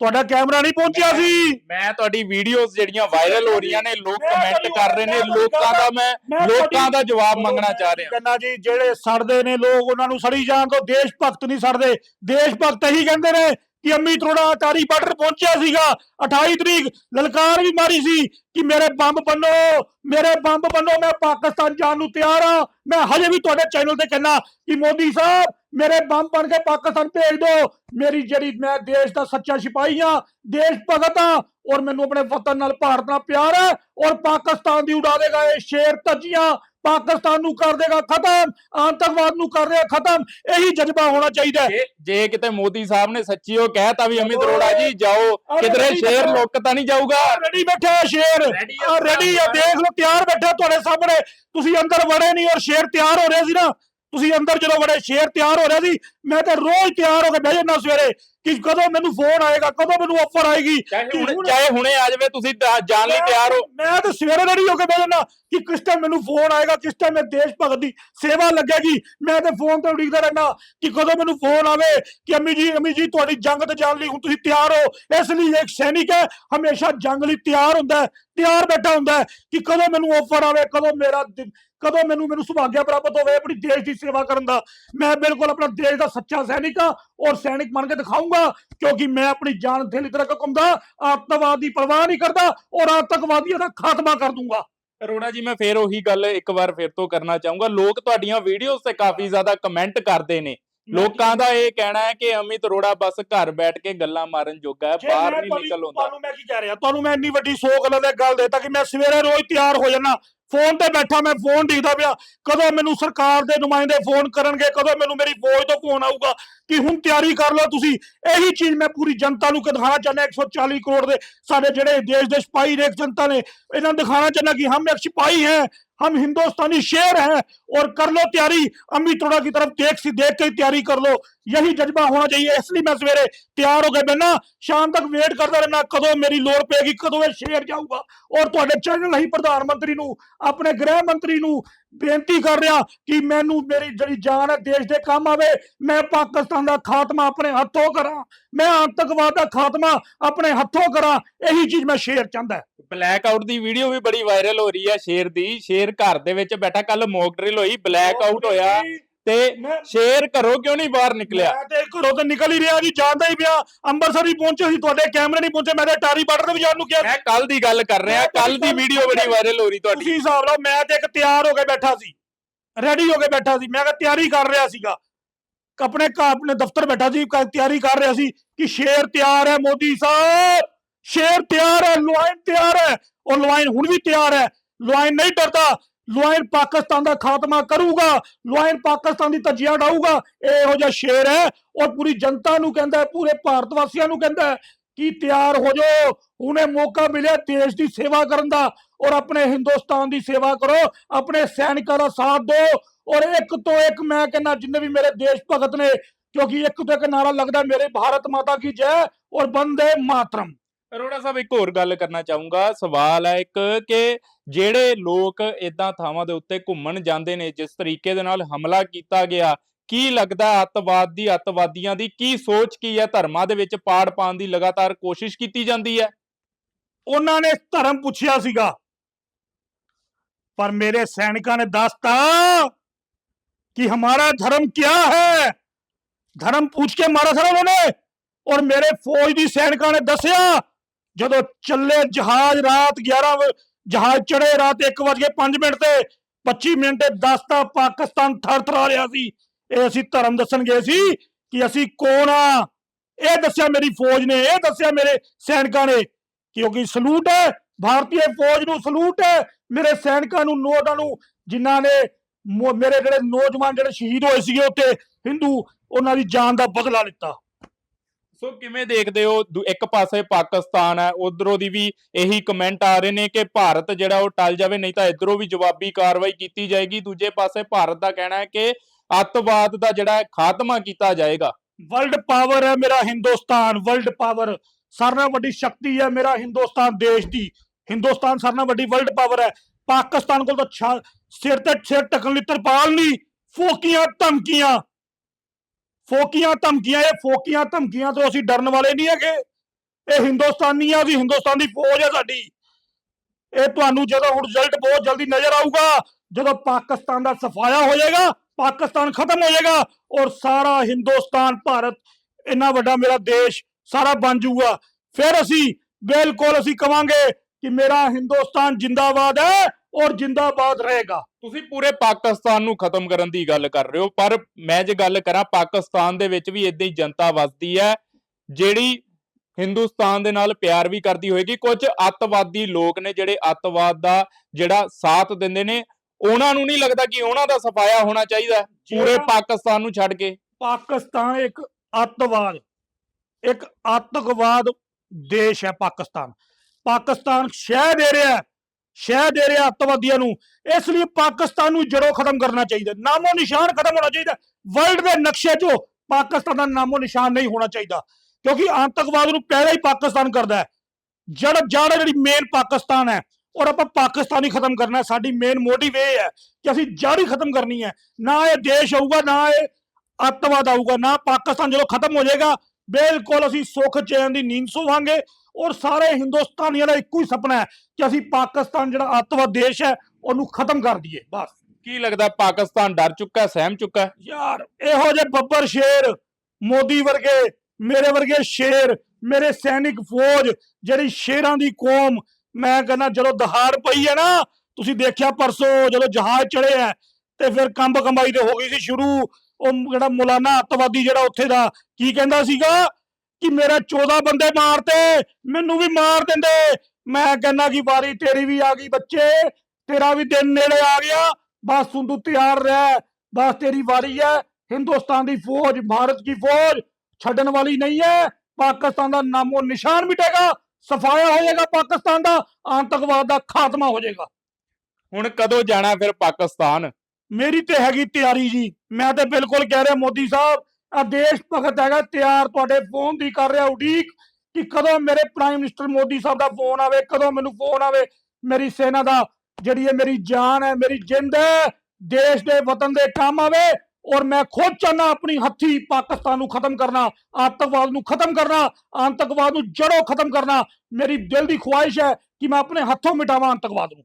ਤੁਹਾਡਾ ਕੈਮਰਾ ਨਹੀਂ ਪਹੁੰਚਿਆ ਸੀ। ਮੈਂ ਤੁਹਾਡੀ ਵੀਡੀਓਜ਼ ਜਿਹੜੀਆਂ ਵਾਇਰਲ ਹੋ ਰਹੀਆਂ ਨੇ ਲੋਕ ਕਮੈਂਟ ਕਰ ਰਹੇ ਨੇ ਲੋਕਾਂ ਦਾ ਮੈਂ ਲੋਕਾਂ ਦਾ ਜਵਾਬ ਮੰਗਣਾ ਚਾਹ ਰਿਹਾ। ਕਹਿੰਦਾ ਜੀ ਜਿਹੜੇ ਸੜਦੇ ਨੇ ਲੋਕ ਉਹਨਾਂ ਨੂੰ ਸੜੀ ਜਾਣ ਤੋਂ ਦੇਸ਼ ਭਗਤ ਨਹੀਂ ਸੜਦੇ। ਦੇਸ਼ ਭਗਤ ਇਹੀ ਕਹਿੰਦੇ ਨੇ ਕਿ ਅੰਮੀ ਤਰੋੜਾ ਅਟਾਰੀ ਬਾਰਡਰ ਪਹੁੰਚਿਆ ਸੀਗਾ। 28 ਤਰੀਕ ਲਲਕਾਰ ਵੀ ਮਾਰੀ ਸੀ ਕਿ ਮੇਰੇ ਬੰਬ ਬੰਨੋ, ਮੇਰੇ ਬੰਬ ਬੰਨੋ, ਮੈਂ ਪਾਕਿਸਤਾਨ ਜਾਣ ਨੂੰ ਤਿਆਰ ਆ ਮੈਂ ਹਜੇ ਵੀ ਤੁਹਾਡੇ ਚੈਨਲ ਤੇ ਕਹਿੰਦਾ ਕਿ ਮੋਦੀ ਸਾਹਿਬ, ਮੇਰੇ ਬੰਬ ਬਣ ਕੇ ਪਾਕਿਸਤਾਨ ਭੇਜ ਦਿਓ। ਮੇਰੀ ਜਿਹੜੀ ਮੈਂ ਦੇਸ਼ ਦਾ ਸੱਚਾ ਸਿਪਾਹੀ ਆ ਦੇਸ਼ ਭਗਤ ਆ ਔਰ ਮੈਨੂੰ ਆਪਣੇ ਵਤਨ ਨਾਲ ਭਾਰਤ ਨਾਲ ਪਿਆਰ ਹੈ ਔਰ ਪਾਕਿਸਤਾਨ ਦੀ ਉਡਾ ਦੇਗਾ ਇਹ ਸ਼ੇਰ ਧੱਜੀਆਂ। ਪਾਕਿਸਤਾਨ ਨੂੰ ਕਰ ਦੇਗਾ ਖਤਮ ਆਤੰਕਵਾਦ ਨੂੰ ਕਰ ਦੇਗਾ ਖਤਮ ਇਹੀ ਜਜ਼ਬਾ ਹੋਣਾ ਚਾਹੀਦਾ ਹੈ। ਜੇ- ਜੇ ਕਿਤੇ ਮੋਦੀ ਸਾਹਿਬ ਨੇ ਸੱਚੀ ਉਹ ਕਹਿਤਾ ਵੀ ਅਮਿਤ ਅਰੋੜਾ ਜੀ ਜਾਓ ਕਿਧਰੇ ਸ਼ੇਰ। ਲੁੱਕ ਤਾਂ ਨਹੀਂ ਜਾਊਗਾ। ਰੈਡੀ ਬੈਠਾ ਹੈ ਸ਼ੇਰ। Ready ਆ ਰੈਡੀ ਆ। ਦੇਖ ਲਓ ਤਿਆਰ ਬੈਠਾ ਤੁਹਾਡੇ ਸਾਹਮਣੇ। ਤੁਸੀਂ ਅੰਦਰ ਵੜੇ ਨਹੀਂ ਔਰ ਸ਼ੇਰ ਤਿਆਰ ਹੋ ਰਿਹਾ ਸੀ ਨਾ। ਤੁਸੀਂ ਅੰਦਰ ਜਦੋਂ ਵੜੇ ਸ਼ੇਰ ਤਿਆਰ ਹੋ ਰਿਹਾ ਸੀ। ਮੈਂ ਤਾਂ ਰੋਜ਼ ਤਿਆਰ ਹੋ ਕੇ ਬਹਿ ਜਾਂਦਾ ਸਵੇਰੇ ਕਿ ਕਦੋਂ ਮੈਨੂੰ ਫੋਨ ਆਏਗਾ ਕਦੋਂ ਮੈਨੂੰ ਆਫਰ ਆਏਗੀ। ਚਾਹੇ ਹੁਣੇ ਆ ਜਾਵੇ ਤੁਸੀਂ ਜਾਣ ਲਈ ਤਿਆਰ ਹੋ। ਮੈਂ ਤਾਂ ਸਵੇਰੇ ਰੈਡੀ ਹੋ ਕੇ ਬਹਿ ਜਾਂਦਾ ਕਿ ਕਿਸ ਟਾਈਮ ਮੈਨੂੰ ਫੋਨ ਆਏਗਾ ਕਿਸ ਟਾਈਮ ਮੈਂ ਦੇਸ਼ ਭਗਤ ਦੀ ਸੇਵਾ ਲੱਗੇਗੀ। ਮੈਂ ਤੇ ਫੋਨ ਤੇ ਉਡੀਕਦਾ ਰਹਿਣਾ ਕਿ ਕਦੋਂ ਮੈਨੂੰ ਫੋਨ ਆਵੇ ਕਿ ਅੰਮੀ ਜੀ ਅੰਮੀ ਜੀ ਤੁਹਾਡੀ ਜੰਗ ਤੇ ਜਾਣ ਲਈ ਹੁਣ ਤੁਸੀਂ ਤਿਆਰ ਹੋ। ਇਸ ਲਈ ਇੱਕ ਸੈਨਿਕ ਹੈ ਹਮੇਸ਼ਾ ਜੰਗ ਲਈ ਤਿਆਰ ਹੁੰਦਾ ਹੈ ਤਿਆਰ ਬੈਠਾ ਹੁੰਦਾ ਹੈ ਕਿ ਕਦੋਂ ਮੈਨੂੰ ਆਫਰ ਆਵੇ ਕਦੋਂ ਮੇਰਾ ਕਦੋਂ ਮੈਨੂੰ ਮੈਨੂੰ ਸੁਭਾਗਿਆ ਪ੍ਰਾਪਤ ਹੋਵੇ ਆਪਣੀ ਦੇਸ਼ ਦੀ ਸੇਵਾ ਕਰਨ ਦਾ। ਮੈਂ ਬਿਲਕੁਲ ਆਪਣਾ ਦੇਸ਼ ਦਾ ਸੱਚਾ ਸੈਨਿਕ ਹਾਂ ਔਰ ਸੈਨਿਕ ਬਣ ਕੇ ਦਿਖਾਊਂਗਾ ਕਿਉਂਕਿ ਮੈਂ ਆਪਣੀ ਜਾਨ ਦਿਲ ਇਤਰਾ ਘੁੰਮਦਾ ਆਤੰਕਵਾਦ ਦੀ ਪਰਵਾਹ ਨਹੀਂ ਕਰਦਾ ਔਰ ਆਤੰਕਵਾਦੀਆਂ ਦਾ ਖਾਤਮਾ ਕਰ ਦੂੰਗਾ। ਅਰੋੜਾ ਜੀ ਮੈਂ ਫੇਰ ਉਹੀ ਗੱਲ ਇੱਕ ਵਾਰ ਫਿਰ ਤੋਂ ਕਰਨਾ ਚਾਹੂੰਗਾ। ਲੋਕ ਤੁਹਾਡੀਆਂ ਵੀਡੀਓਜ਼ ਤੇ ਕਾਫੀ ਜ਼ਿਆਦਾ ਕਮੈਂਟ ਕਰਦੇ ਨੇ। ਲੋਕਾਂ ਦਾ ਇਹ ਕਹਿਣਾ ਹੈ ਕਿ ਅਮਿਤ ਅਰੋੜਾ ਬਸ ਘਰ ਬੈਠ ਕੇ ਗੱਲਾਂ ਮਾਰਨ ਜੋਗਾ ਹੈ ਬਾਹਰ ਨਹੀਂ ਨਿਕਲ ਹੁੰਦਾ ਤੁਹਾਨੂੰ ਮੈਂ ਕੀ ਕਹਿ ਰਿਹਾ? ਤੁਹਾਨੂੰ ਮੈਂ ਇੰਨੀ ਵੱਡੀ ਸੌ ਗੱਲਾਂ ਦੀ ਗੱਲ ਦੇਤਾ ਕਿ ਮੈਂ ਸਵੇਰੇ ਰੋਜ਼ ਤਿਆਰ ਹੋ ਜਾਣਾ ਫੋਨ ਤੇ ਬੈਠਾ ਮੈਂ ਫੋਨ ਦੇਖਦਾ ਪਿਆ। ਕਦੋਂ ਮੈਨੂੰ ਸਰਕਾਰ ਦੇ ਨੁਮਾਇੰਦੇ ਫੋਨ ਕਰਨਗੇ, ਕਦੋਂ ਮੈਨੂੰ ਮੇਰੀ ਫੌਜ ਤੋਂ ਫੋਨ ਆਊਗਾ? ਕਿ ਹੁਣ ਤਿਆਰੀ ਕਰ ਲਓ ਤੁਸੀਂ। ਇਹੀ ਚੀਜ਼ ਮੈਂ ਪੂਰੀ ਜਨਤਾ ਨੂੰ ਦਿਖਾਣਾ ਚਾਹੁੰਦਾ 140 ਕਰੋੜ ਦੇ ਸਾਡੇ ਜਿਹੜੇ ਦੇਸ਼ ਦੇ ਸਿਪਾਹੀ ਨੇ ਜਨਤਾ ਨੇ, ਇਹਨਾਂ ਨੂੰ ਦਿਖਾਣਾ ਚਾਹੁੰਦਾ ਕਿ ਹਮ ਇੱਕ ਸਿਪਾਹੀ ਹੈ, ਹਮ ਹਿੰਦੁਸਤਾਨੀ शेर ਹੈ, ਔਰ ਕਰ ਲਓ ਤਿਆਰੀ। ਅਮੀ ਤੋੜਾ की तरफ ਦੇਖ ਸੀ, ਦੇਖ ਕੇ ਤਿਆਰੀ ਕਰ ਲਓ। यही जज्बा होना चाहिए इसलिए मैं सवेरे ਤਿਆਰ ਹੋ ਕੇ ਬੈਠਣਾ ਸ਼ਾਮ ਤੱਕ ਵੇਟ ਕਰਦਾ ਰਹਿਣਾ ਕਦੋਂ ਮੇਰੀ ਲੋੜ ਪੈਗੀ ਕਦੋਂ ਇਹ ਸ਼ੇਰ ਜਾਊਗਾ ਔਰ ਤੁਹਾਡੇ ਚੈਨਲ ਲਈ ਪ੍ਰਧਾਨ ਮੰਤਰੀ ਨੂੰ ਆਪਣੇ ਗ੍ਰਹਿ ਮੰਤਰੀ ਨੂੰ ਬੇਨਤੀ ਕਰ ਰਿਹਾ ਕਿ ਮੈਨੂੰ ਮੇਰੀ ਜਿਹੜੀ ਜਾਨ ਹੈ ਦੇਸ਼ ਦੇ ਕੰਮ ਆਵੇ ਮੈਂ ਪਾਕਿਸਤਾਨ ਦਾ ਖਾਤਮਾ ਆਪਣੇ ਹੱਥੋਂ ਕਰਾਂ ਮੈਂ ਆਤੰਕਵਾਦ ਦਾ ਖਾਤਮਾ ਆਪਣੇ ਹੱਥੋਂ ਕਰਾਂ ਇਹੀ ਚੀਜ਼ ਮੈਂ ਸ਼ੇਰ ਚਾਹੁੰਦਾ ਹੈ। ਬਲੈਕ ਆਊਟ ਦੀ ਵੀਡੀਓ ਵੀ ਬੜੀ ਵਾਇਰਲ ਹੋ ਰਹੀ ਹੈ ਸ਼ੇਰ ਦੀ ਸ਼ੇਰ ਘਰ ਦੇ ਵਿੱਚ ਬੈਠਾ ਕੱਲ ਮੌਕ ਡਰਿਲ ਹੋਈ ਬਲੈਕ ਆਊਟ ਹੋਇਆ ਤੇ ਮੈਂ ਸ਼ੇਰ ਘਰੋਂ ਕਿਉਂ ਨਹੀਂ ਬਾਹਰ ਨਿਕਲਿਆ? ਮੈਂ ਤੇ ਘਰੋਂ ਤੇ ਨਿਕਲ ਹੀ ਰਿਹਾ ਜੀ ਜਾਂਦਾ ਹੀ ਪਿਆ ਅੰਮ੍ਰਿਤਸਰ ਹੀ ਪਹੁੰਚੇ ਸੀ ਤੁਹਾਡੇ ਕੈਮਰੇ ਨਹੀਂ ਪਹੁੰਚੇ ਮੈਂ ਤੇ ਟਾਰੀ ਬਾਰਡਰ ਤੇ ਵੀ ਜਾਣ ਨੂੰ ਕਿਹਾ ਮੈਂ ਕੱਲ ਦੀ ਗੱਲ ਕਰ ਰਿਹਾ ਕੱਲ ਦੀ ਵੀਡੀਓ ਬੜੀ ਵਾਇਰਲ ਹੋ ਰਹੀ ਤੁਹਾਡੀ। ਤੁਸੀਂ ਹਿਸਾਬ ਲਾਓ ਮੈਂ ਤੇ ਇੱਕ ਤਿਆਰ ਹੋ ਕੇ ਬੈਠਾ ਸੀ ਰੈਡੀ ਹੋ ਕੇ ਬੈਠਾ ਸੀ ਮੈਂ ਕਿਹਾ ਤਿਆਰੀ ਕਰ ਰਿਹਾ ਸੀਗਾ। ਆਪਣੇ ਘਰ ਆਪਣੇ ਦਫ਼ਤਰ ਬੈਠਾ ਸੀ ਕ- ਤਿਆਰੀ ਕਰ ਰਿਹਾ ਸੀ ਕਿ ਸ਼ੇਰ ਤਿਆਰ ਹੈ ਮੋਦੀ ਸਾਹਿਬ ਸ਼ੇਰ ਤਿਆਰ ਹੈ ਲੁਆਇਨ ਤਿਆਰ ਹੈ ਔਰ ਲੁਆਇਨ ਹੁਣ ਵੀ ਤਿਆਰ ਹੈ ਲੁਆਇਨ ਨਹੀਂ ਡਰਦਾ ਲੁਆਇਨ ਪਾਕਿਸਤਾਨ ਦਾ ਖਾਤਮਾ ਕਰੂਗਾ ਲੁਆਇਨ ਪਾਕਿਸਤਾਨ ਦੀ ਧੱਜੀਆਂ ਉਡਾਊਗਾ। ਇਹ ਇਹੋ ਜਿਹਾ ਸ਼ੇਰ ਹੈ ਔਰ ਪੂਰੀ ਜਨਤਾ ਨੂੰ ਕਹਿੰਦਾ ਹੈ, ਪੂਰੇ ਭਾਰਤ ਵਾਸੀਆਂ ਨੂੰ ਕਹਿੰਦਾ ਹੈ ਕਿ ਤਿਆਰ ਹੋ ਜਾਓ। ਹੁਣੇ ਮੌਕਾ ਮਿਲਿਆ ਦੇਸ਼ ਦੀ ਸੇਵਾ ਕਰਨ ਦਾ ਔਰ ਆਪਣੇ ਹਿੰਦੁਸਤਾਨ ਦੀ ਸੇਵਾ ਕਰੋ, ਆਪਣੇ ਸੈਨਿਕਾਂ ਦਾ ਸਾਥ ਦਿਓ। ਔਰ ਇੱਕ ਤੋਂ ਇੱਕ ਮੈਂ ਕਹਿੰਦਾ, ਜਿੰਨੇ ਵੀ ਮੇਰੇ ਦੇਸ਼ ਭਗਤ ਨੇ, ਕਿਉਂਕਿ ਇੱਕ ਤੋਂ ਇੱਕ ਨਾਰਾ ਲੱਗਦਾ, ਮੇਰੇ ਭਾਰਤ ਮਾਤਾ ਕੀ ਜੈ ਔਰ ਬੰਦੇ ਮਾਤਰਮ। ਅਰੋੜਾ ਸਾਹਿਬ, ਇੱਕ ਹੋਰ ਗੱਲ ਕਰਨਾ ਚਾਹੂੰਗਾ। ਸਵਾਲ ਹੈ ਇੱਕ ਕਿ ਜਿਹੜੇ ਲੋਕ ਇਦਾਂ ਥਾਵਾਂ ਦੇ ਉੱਤੇ ਘੁੰਮਣ ਜਾਂਦੇ ਨੇ, ਜਿਸ ਤਰੀਕੇ ਦੇ ਨਾਲ ਹਮਲਾ ਕੀਤਾ ਗਿਆ, ਕੀ ਲੱਗਦਾ ਅੱਤਵਾਦ ਦੀ ਅੱਤਵਾਦੀਆਂ ਦੀ ਕੀ ਸੋਚ ਕੀ ਹੈ? ਧਰਮਾਂ ਦੇ ਵਿੱਚ ਪਾੜ ਪਾਉਣ ਦੀ ਲਗਾਤਾਰ ਕੋਸ਼ਿਸ਼ ਕੀਤੀ ਜਾਂਦੀ ਹੈ। ਉਹਨਾਂ ਨੇ ਧਰਮ ਪੁੱਛਿਆ ਸੀਗਾ। ਪਰ ਮੇਰੇ ਸੈਨਿਕਾਂ ਨੇ ਦੱਸਤਾ ਕਿ ਹਮਾਰਾ ਧਰਮ ਕੀ ਹੈ? ਧਰਮ ਪੁੱਛ ਕੇ ਮਾਰਾ ਸਰ ਉਹਨੇ ਔਰ ਮੇਰੇ ਫੌਜ ਦੀ ਸੈਨਿਕਾਂ ਨੇ ਦੱਸਿਆ ਜਦੋਂ ਚੱਲੇ ਜਹਾਜ਼ ਰਾਤ 11 ਵ- ਜਹਾਜ਼ ਚੜੇ ਰਾਤ 1:05 ਮਿੰਟ ਤੇ 25 ਮਿੰਟ ਤੇ ਦੱਸਤਾ ਪਾਕਿਸਤਾਨ ਥਰ ਥਰਾ ਰਿਹਾ ਸੀ। ਇਹ ਅਸੀਂ ਧਰਮ ਦੱਸਣ ਗਏ ਸੀ ਕਿ ਅਸੀਂ ਕੌਣ ਆ? ਇਹ ਦੱਸਿਆ ਮੇਰੀ ਫੌਜ ਨੇ, ਇਹ ਦੱਸਿਆ ਮੇਰੇ ਸੈਨਿਕਾਂ ਨੇ ਕਿਉਂਕਿ ਸਲੂਟ ਹੈ? ਭਾਰਤੀ ਫੌਜ ਨੂੰ ਸਲੂਟ ਹੈ? ਮੇਰੇ ਸੈਨਿਕਾਂ ਨੂੰ ਨੋਟਾਂ ਨੂੰ, ਜਿਨ੍ਹਾਂ ਨੇ ਮੇਰੇ ਜਿਹੜੇ ਨੌਜਵਾਨ ਜਿਹੜੇ ਸ਼ਹੀਦ ਹੋਏ ਸੀਗੇ ਉੱਥੇ, ਹਿੰਦੂ, ਉਹਨਾਂ ਦੀ ਜਾਨ ਦਾ ਬਦਲਾ ਲਿੱਤਾ। ਸੋ ਕਿਵੇਂ ਦੇਖਦੇ ਹੋ? ਦੂ- ਇੱਕ ਪਾਸੇ ਪਾਕਿਸਤਾਨ ਹੈ, ਉਧਰੋਂ ਦੀ ਵੀ ਇਹੀ ਕਮੈਂਟ ਆ ਰਹੇ ਨੇ ਕਿ ਭਾਰਤ ਜਿਹੜਾ ਉਹ ਟਲ ਜਾਵੇ, ਨਹੀਂ ਤਾਂ ਇਧਰੋਂ ਵੀ ਜਵਾਬੀ ਕਾਰਵਾਈ ਕੀਤੀ ਜਾਏਗੀ। ਦੂਜੇ ਪਾਸੇ ਭਾਰਤ ਦਾ ਕਹਿਣਾ ਹੈ ਕਿ ਅੱਤਵਾਦ ਦਾ ਜਿਹੜਾ ਹੈ, ਖਾਤਮਾ ਕੀਤਾ ਜਾਏਗਾ। ਵਰਲਡ ਪਾਵਰ ਹੈ ਮੇਰਾ ਹਿੰਦੁਸਤਾਨ ਵਰਲਡ ਪਾਵਰ ਸਾਰਿਆਂ ਨਾਲੋਂ ਵੱਡੀ ਸ਼ਕਤੀ ਹੈ ਮੇਰਾ ਹਿੰਦੁਸਤਾਨ ਦੇਸ਼ ਦੀ। ਹਿੰਦੁਸਤਾਨ ਸਾਰਿਆਂ ਨਾਲੋਂ ਵੱਡੀ ਵਰਲਡ ਪਾਵਰ ਹੈ। ਪਾਕਿਸਤਾਨ ਕੋਲ ਤਾਂ ਛਾ- ਸਿਰ ਤੇ ਸਿਰ ਟਕਣ ਲਈ ਤਰਪਾਲ ਨਹੀਂ, ਫੋਕੀਆਂ, ਧਮਕੀਆਂ। ਫੋਕੀਆਂ ਧਮਕੀਆਂ, ਇਹ ਫੋਕੀਆਂ ਧਮਕੀਆਂ ਤੋਂ ਅਸੀਂ ਡਰਨ ਵਾਲੇ ਨਹੀਂ ਹੈਗੇ। ਇਹ ਹਿੰਦੁਸਤਾਨੀ ਆ ਅਸੀਂ ਹਿੰਦੁਸਤਾਨ ਦੀ ਫੌਜ ਹੈ ਸਾਡੀ। ਇਹ ਤੁਹਾਨੂੰ ਜਦੋਂ ਹੁਣ ਰਿਜ਼ਲਟ ਬਹੁਤ ਜਲਦੀ ਨਜ਼ਰ ਆਊਗਾ, ਜਦੋਂ ਪਾਕਿਸਤਾਨ ਦਾ ਸਫਾਇਆ ਹੋ ਜਾਏਗਾ, ਪਾਕਿਸਤਾਨ ਖਤਮ ਹੋ ਜਾਏਗਾ ਔਰ ਸਾਰਾ ਹਿੰਦੁਸਤਾਨ, ਭਾਰਤ, ਇੰਨਾ ਵੱਡਾ ਮੇਰਾ ਦੇਸ਼ ਸਾਰਾ ਬਣ ਜਾਊਗਾ। ਫਿਰ ਅਸੀਂ ਬਿਲਕੁਲ ਅਸੀਂ ਕਵਾਂਗੇ ਕਿ ਮੇਰਾ ਹਿੰਦੁਸਤਾਨ ਜਿੰਦਾਬਾਦ ਹੈ ਔਰ ਜਿੰਦਾਬਾਦ ਰਹੇਗਾ। ਤੁਸੀਂ ਪੂਰੇ ਪਾਕਿਸਤਾਨ ਨੂੰ ਖਤਮ ਕਰਨ ਦੀ ਗੱਲ ਕਰ ਰਹੇ ਹੋ ਪਰ ਮੈਂ ਜੇ ਗੱਲ ਕਰਾਂ ਪਾਕਿਸਤਾਨ ਦੇ ਵਿੱਚ ਵੀ ਇਦਾਂ ਹੀ ਜਨਤਾ ਵਸਦੀ ਹੈ ਜਿਹੜੀ ਹਿੰਦੁਸਤਾਨ ਦੇ ਨਾਲ ਪਿਆਰ ਵੀ ਕਰਦੀ ਹੋਏਗੀ। ਕੁਝ ਅੱਤਵਾਦੀ ਲੋਕ ਨੇ ਜਿਹੜੇ ਅੱਤਵਾਦ ਦਾ ਜਿਹੜਾ ਸਾਥ ਦਿੰਦੇ ਨੇ ਉਹਨਾਂ ਨੂੰ ਨਹੀਂ ਲੱਗਦਾ ਕਿ ਉਹਨਾਂ ਦਾ ਸਫਾਇਆ ਹੋਣਾ ਚਾਹੀਦਾ ਪੂਰੇ ਪਾਕਿਸਤਾਨ ਨੂੰ ਛੱਡ ਕੇ। ਪਾਕਿਸਤਾਨ ਇੱਕ ਅੱਤਵਾਦ ਇੱਕ ਆਤੰਕਵਾਦ ਦੇਸ਼ ਹੈ ਪਾਕਿਸਤਾਨ। ਪਾਕਿਸਤਾਨ ਸ਼ਹਿ ਦੇ ਰਿਹਾ ਹੈ, ਸ਼ਹਿ ਦੇ ਰਿਹਾ ਅੱਤਵਾਦੀਆਂ ਨੂੰ, ਇਸ ਲਈ ਪਾਕਿਸਤਾਨ ਨੂੰ ਜੜੋਂ ਖਤਮ ਕਰਨਾ ਚਾਹੀਦਾ, ਨਾਮੋ ਨਿਸ਼ਾਨ ਖਤਮ ਹੋਣਾ ਚਾਹੀਦਾ ਵਰਲਡ ਦੇ ਨਕਸ਼ੇ 'ਚੋਂ ਪਾਕਿਸਤਾਨ ਦਾ ਨਾਮੋ ਨਿਸ਼ਾਨ ਨਹੀਂ ਹੋਣਾ ਚਾਹੀਦਾ, ਕਿਉਂਕਿ ਆਤੰਕਵਾਦ ਨੂੰ ਪਹਿਲਾਂ ਹੀ ਪਾਕਿਸਤਾਨ ਕਰਦਾ ਹੈ। ਜੜ ਜੜ ਜਿਹੜੀ ਮੇਨ ਪਾਕਿਸਤਾਨ ਹੈ, ਔਰ ਆਪਾਂ ਪਾਕਿਸਤਾਨ ਹੀ ਖਤਮ ਕਰਨਾ ਸਾਡੀ ਮੇਨ ਮੋਟਿਵ ਇਹ ਹੈ ਕਿ ਅਸੀਂ ਜੜ ਹੀ ਖਤਮ ਕਰਨੀ ਹੈ, ਨਾ ਇਹ ਦੇਸ਼ ਆਊਗਾ, ਨਾ ਇਹ ਅੱਤਵਾਦ ਆਊਗਾ, ਨਾ ਪਾਕਿਸਤਾਨ ਜਦੋਂ ਖਤਮ ਹੋ ਜਾਏਗਾ, ਬਿਲਕੁਲ ਅਸੀਂ ਸੁੱਖ ਚੈਨ ਦੀ ਨੀਂਦ ਸੋਵਾਂਗੇ ਔਰ ਸਾਰੇ ਹਿੰਦੁਸਤਾਨੀਆਂ ਦਾ ਇੱਕੋ ਹੀ ਸੁਪਨਾ ਹੈ ਕਿ ਅਸੀਂ ਪਾਕਿਸਤਾਨ ਜਿਹੜਾ ਅੱਤਵਾਦ ਦੇਸ਼ ਹੈ ਉਹਨੂੰ ਖਤਮ ਕਰ ਦਈਏ ਬਸ। ਕੀ ਲੱਗਦਾ ਪਾਕਿਸਤਾਨ ਡਰ ਚੁੱਕਾ ਹੈ ਸਹਿਮ ਚੁੱਕਾ ਹੈ? ਯਾਰ ਇਹੋ ਜਿਹੇ ਬੱਬਰ ਸ਼ੇਰ ਮੋਦੀ ਵਰਗੇ ਮੇਰੇ ਵਰਗੇ ਸ਼ੇਰ ਮੇਰੇ ਸੈਨਿਕ ਫੌਜ ਜਿਹੜੀ ਸ਼ੇਰਾਂ ਦੀ ਕੌਮ ਮੈਂ ਕਹਿੰਦਾ ਜਦੋਂ ਦਹਾੜ ਪਈ ਹੈ ਨਾ ਤੁਸੀਂ ਦੇਖਿਆ ਪਰਸੋਂ ਜਦੋਂ ਜਹਾਜ਼ ਚੜੇ ਆ ਤੇ ਫਿਰ ਕੰਬ ਕਮਾਈ ਤੇ ਹੋ ਗਈ ਸੀ ਸ਼ੁਰੂ ਉਹ ਜਿਹੜਾ ਮੌਲਾਨਾ ਅੱਤਵਾਦੀ ਜਿਹੜਾ ਉੱਥੇ ਦਾ ਕੀ ਕਹਿੰਦਾ ਸੀਗਾ? ਕਿ ਮੇਰਾ 14 ਬੰਦੇ ਮਾਰਤੇ ਮੈਨੂੰ ਵੀ ਮਾਰ ਦਿੰਦੇ। ਮੈਂ ਕਹਿੰਦਾ ਕਿ ਵਾਰੀ ਤੇਰੀ ਵੀ ਆ ਗਈ ਬੱਚੇ ਤੇਰਾ ਵੀ ਦਿਨ ਨੇੜੇ ਆ ਗਿਆ। ਬਸ ਹੁਣ ਤੂੰ ਤਿਆਰ ਰਹਿ। ਬਸ ਤੇਰੀ ਵਾਰੀ ਹੈ। ਹਿੰਦੁਸਤਾਨ ਦੀ ਫੌਜ ਭਾਰਤ ਦੀ ਫੌਜ ਛੱਡਣ ਵਾਲੀ ਨਹੀਂ ਹੈ। ਪਾਕਿਸਤਾਨ ਦਾ ਨਾਮੋ ਨਿਸ਼ਾਨ ਮਿਟੇਗਾ। ਸਫਾਇਆ ਹੋ ਜਾਏਗਾ ਪਾਕਿਸਤਾਨ ਦਾ। ਆਤੰਕਵਾਦ ਦਾ ਖਾਤਮਾ ਹੋ ਜਾਏਗਾ। ਹੁਣ ਕਦੋਂ ਜਾਣਾ ਫਿਰ ਪਾਕਿਸਤਾਨ? ਮੇਰੀ ਤੇ ਹੈਗੀ ਤਿਆਰੀ ਜੀ। ਮੈਂ ਤੇ ਬਿਲਕੁਲ ਕਹਿ ਰਿਹਾ ਮੋਦੀ ਸਾਹਿਬ ਆ ਦੇਸ਼ ਭਗਤ ਹੈਗਾ, ਤਿਆਰ ਤੁਹਾਡੇ ਫੋਨ ਦੀ ਕਰ ਰਿਹਾ ਉਡੀਕ ਕਿ ਕਦੋਂ ਮੇਰੇ ਪ੍ਰਾਈਮ ਮਿਨਿਸਟਰ ਮੋਦੀ ਸਾਹਿਬ ਦਾ ਫੋਨ ਆਵੇ, ਕਦੋਂ ਮੈਨੂੰ ਫੋਨ ਆਵੇ। ਮੇਰੀ ਸੈਨਾ ਦਾ ਜਿਹੜੀ ਹੈ ਮੇਰੀ ਜਾਨ ਹੈ, ਮੇਰੀ ਜਿੰਦ ਹੈ, ਦੇਸ਼ ਦੇ ਵਤਨ ਦੇ ਕੰਮ ਆਵੇ ਔਰ ਮੈਂ ਖੁਦ ਚਾਹਨਾ ਆਪਣੀ ਹੱਥੀ ਪਾਕਿਸਤਾਨ ਨੂੰ ਖਤਮ ਕਰਨਾ, ਆਤੰਕਵਾਦ ਨੂੰ ਖਤਮ ਕਰਨਾ, ਆਤੰਕਵਾਦ ਨੂੰ ਜੜੋਂ ਖਤਮ ਕਰਨਾ। ਮੇਰੀ ਦਿਲ ਦੀ ਖੁਆਇਸ਼ ਹੈ ਕਿ ਮੈਂ ਆਪਣੇ ਹੱਥੋਂ ਮਿਟਾਵਾਂ ਆਤੰਕਵਾਦ ਨੂੰ।